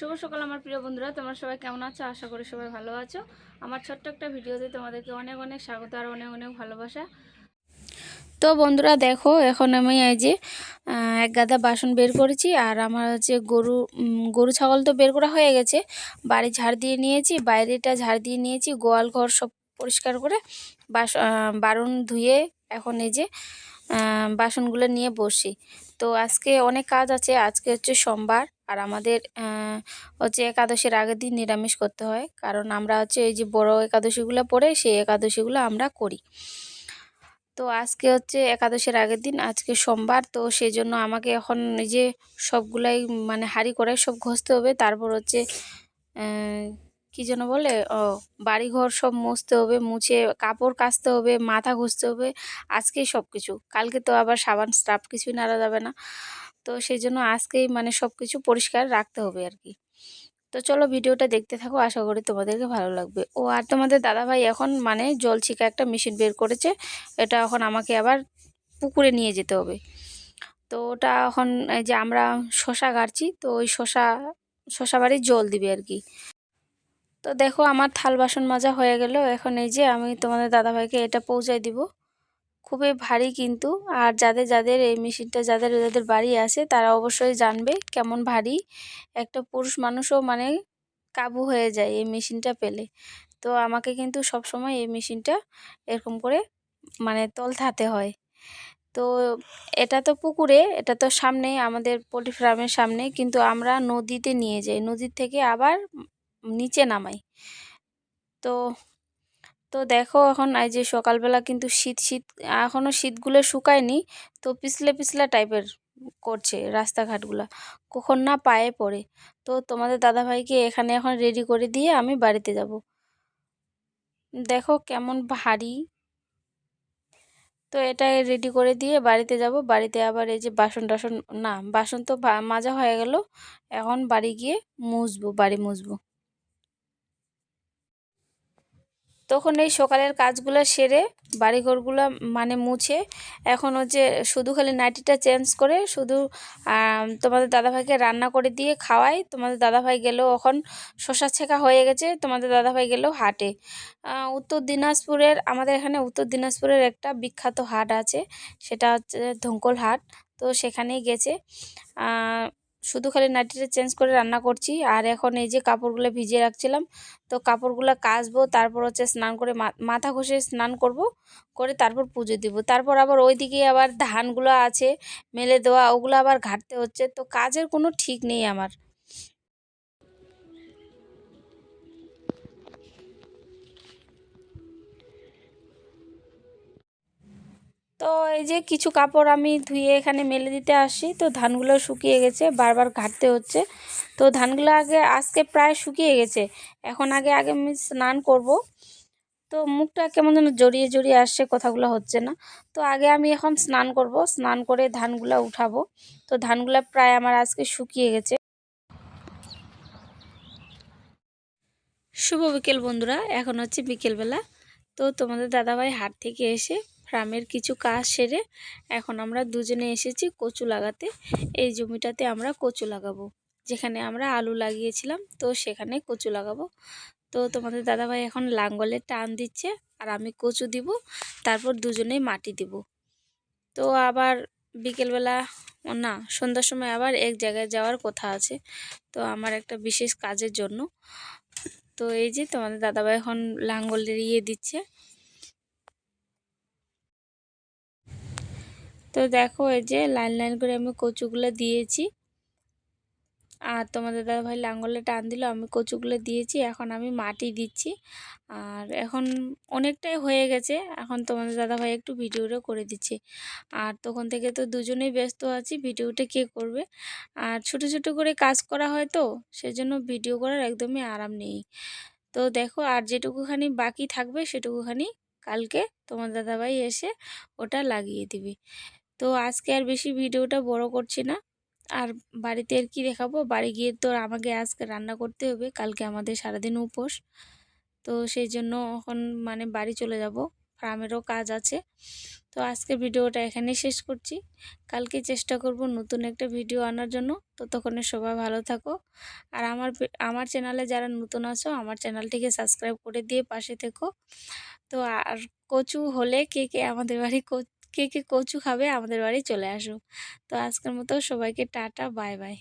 শুভ সকাল আমার প্রিয় বন্ধুরা, তোমরা সবাই কেমন আছো? আশা করি সবাই ভালো আছো। আমার ছোট্ট একটা ভিডিওতে তোমাদেরকে অনেক অনেক স্বাগত আর অনেক অনেক ভালোবাসা। তো বন্ধুরা, দেখো, এখন আমি এই যে এক গাদা বাসন বের করেছি আর আমার হচ্ছে গরু গরু, ছাগল তো বের করা হয়ে গেছে। বাড়ি ঝাড় দিয়ে নিয়েছি, বাইরেটা ঝাড় দিয়ে নিয়েছি, গোয়াল ঘর সব পরিষ্কার করে বাস বারণ ধুয়ে এখন এই যে বাসনগুলো নিয়ে বসি। তো আজকে অনেক কাজ আছে, আজকে হচ্ছে সোমবার। আর আমাদের হচ্ছে একাদশীর আগের দিন নিরামিষ করতে হয়। কারণ আমরা হচ্ছে এই যে বড় একাদশীগুলো পড়ে, সেই একাদশীগুলো আমরা করি। তো আজকে হচ্ছে একাদশীর আগের দিন, আজকে সোমবার, তো সেই জন্য আমাকে এখন যে সবগুলাই মানে হাঁড়ি করে সব ঘষতে হবে। তারপর হচ্ছে কি যেন বলে, ও, বাড়িঘর সব মুছতে হবে, মুছে কাপড় কাচতে হবে, মাথা ঘষতে হবে। আজকেই সব কিছু কালকে তো আবার সাবান স্টাফ কিছুই নাড়া যাবে না। তো সেই জন্য আজকেই মানে সব কিছু পরিষ্কার রাখতে হবে আর কি। তো চলো ভিডিওটা দেখতে থাকো, আশা করি তোমাদেরকে ভালো লাগবে। ও আর তোমাদের দাদাভাই এখন মানে জল ছিকা একটা মেশিন বের করেছে, এটা এখন আমাকে আবার পুকুরে নিয়ে যেতে হবে। তো ওটা এখন এই যে আমরা শশা গাড়ছি, তো ওই শশা শশা বাড়ির জল দিবে আর কি। তো দেখো আমার থাল বাসন মাজা হয়ে গেল, এখন এই যে আমি তোমাদের দাদাভাইকে এটা পৌঁছায় দিব। খুবই ভারী কিন্তু। আর যাদের যাদের এই মেশিনটা, যাদের যাদের বাড়ি আছে, তারা অবশ্যই জানবে কেমন ভারী একটা পুরুষ মানুষও মানে কাবু হয়ে যায় এই মেশিনটা পেলে। তো আমাকে কিন্তু সব সময় এই মেশিনটা এরকম করে মানে তলথাতে হয়। তো এটা তো পুকুরে, এটা তো সামনেই আমাদের পোলট্রি ফার্মের সামনে, কিন্তু আমরা নদীতে নিয়ে যাই। নদীর থেকে আবার নিচে নামাই। তো তো দেখো এখন এই যে সকালবেলা কিন্তু শীত শীত এখনও শীতগুলো শুকায়নি, তো পিছলে পিছলা টাইপের করছে রাস্তাঘাটগুলা। কখন না পায়ে পড়ে। তো তোমাদের দাদাভাইকে এখানে এখন রেডি করে দিয়ে আমি বাড়িতে যাব। দেখো কেমন ভারী। তো এটা রেডি করে দিয়ে বাড়িতে যাব। বাড়িতে আবার এই যে বাসন টাসন, না, বাসন তো মাজা হয়ে গেল। এখন বাড়ি গিয়ে মুছবো, বাড়ি মুছবো। তখন এই সকালের কাজগুলো সেরে বাড়িঘরগুলো মানে মুছে এখন হচ্ছে শুধু খালি নাইটিটা চেঞ্জ করে শুধু তোমাদের দাদাভাইকে রান্না করে দিয়ে খাওয়াই। তোমাদের দাদাভাই গেলেও এখন শশা ছেঁকা হয়ে গেছে, তোমাদের দাদাভাই গেলেও হাটে। উত্তর দিনাজপুরের, আমাদের এখানে উত্তর দিনাজপুরের একটা বিখ্যাত হাট আছে, সেটা হচ্ছে ধঙ্কল হাট। তো সেখানেই গেছে। শুধু খালি নাইটিটা চেঞ্জ করে রান্না করছি। আর এখন এই যে কাপড়গুলো ভিজিয়ে রাখছিলাম, তো কাপড়গুলো কাচবো, তারপর হচ্ছে স্নান করে মাথা ঘষে স্নান করব, করে তারপর পুজো দিব। তারপর আবার ওইদিকে আবার ধানগুলো আছে, মেলে দেওয়া, ওগুলো আবার ঘাটতে হচ্ছে। তো কাজের কোনো ঠিক নেই আমার। তো এই যে কিছু কাপড় আমি ধুয়ে এখানে মেলে দিতে আসি। তো ধানগুলো শুকিয়ে গেছে, বারবার ঘাটতে হচ্ছে। তো ধানগুলো আগে, আজকে প্রায় শুকিয়ে গেছে। এখন আগে আগে আমি স্নান করব। তো মুখটা কেমন যেন জড়িয়ে জড়িয়ে আসছে, কথাগুলো হচ্ছে না। তো আগে আমি এখন স্নান করব, স্নান করে ধানগুলো উঠাবো। তো ধানগুলো প্রায় আমার আজকে শুকিয়ে গেছে। শুভ বিকেল বন্ধুরা, এখন হচ্ছে বিকেলবেলা। তো তোমাদের দাদাভাই হাট থেকে এসে ফার্মের কিছু কাজ সেরে এখন আমরা দুজনে এসেছি কচু লাগাতে। এই জমিটাতে আমরা কচু লাগাবো। যেখানে আমরা আলু লাগিয়েছিলাম, তো সেখানে কচু লাগাবো। তো তোমাদের দাদাভাই এখন লাঙ্গলে টান দিচ্ছে আর আমি কচু দিব, তারপর দুজনেই মাটি দিব। তো আবার বিকেলবেলা না, সন্ধ্যার সময় আবার এক জায়গায় যাওয়ার কথা আছে, তো আমার একটা বিশেষ কাজের জন্য। তো এই যে তোমাদের দাদাভাই এখন লাঙ্গল ইয়ে দিচ্ছে। তো দেখো এই যে লাইন লাইন করে আমি কচুগুলো দিয়েছি। আর তোমাদের দাদা ভাই লাঙ্গলে টান দিল, আমি কচুগুলো দিয়েছি, এখন আমি মাটি দিচ্ছি। আর এখন অনেকটাই হয়ে গেছে, এখন তোমাদের দাদা ভাই একটু ভিডিওটা করে দিচ্ছে। আর তখন থেকে তো দুজনেই ব্যস্ত আছি, ভিডিওটা কে করবে? আর ছোট ছোট করে কাজ করা হয় তো, সেজন্য ভিডিও করার একদমই আরাম নেই। তো দেখো, আর যেটুকুখানি বাকি থাকবে, সেটুকুখানি কালকে তোমার দাদাভাই এসে ওটা লাগিয়ে দিবে। তো আজকে আর বেশি ভিডিওটা বড় করছি না। আর বাড়িতে আর কি দেখাবো? বাড়ি গিয়ে তো আমাকে আজকে রান্না করতে হবে, কালকে আমাদের সারাদিন উপোস। তো সেই জন্য এখন মানে বাড়ি চলে যাব, ফার্মেরও কাজ আছে। তো আজকে ভিডিওটা এখানেই শেষ করছি। কালকে চেষ্টা করব নতুন একটা ভিডিও আনার জন্য। ততক্ষণে সবাই ভালো থাকো। আর আমার আমার চ্যানেলে যারা নতুন আছো, আমার চ্যানেলটিকে সাবস্ক্রাইব করে দিয়ে পাশে থেকো। তো আর কচু হলে কে কে আমাদের বাড়ি কে কে কচু খাবে আমাদের বাড়ি চলে আসো তো আজকের মতো সবাইকে টাটা, বাই বাই।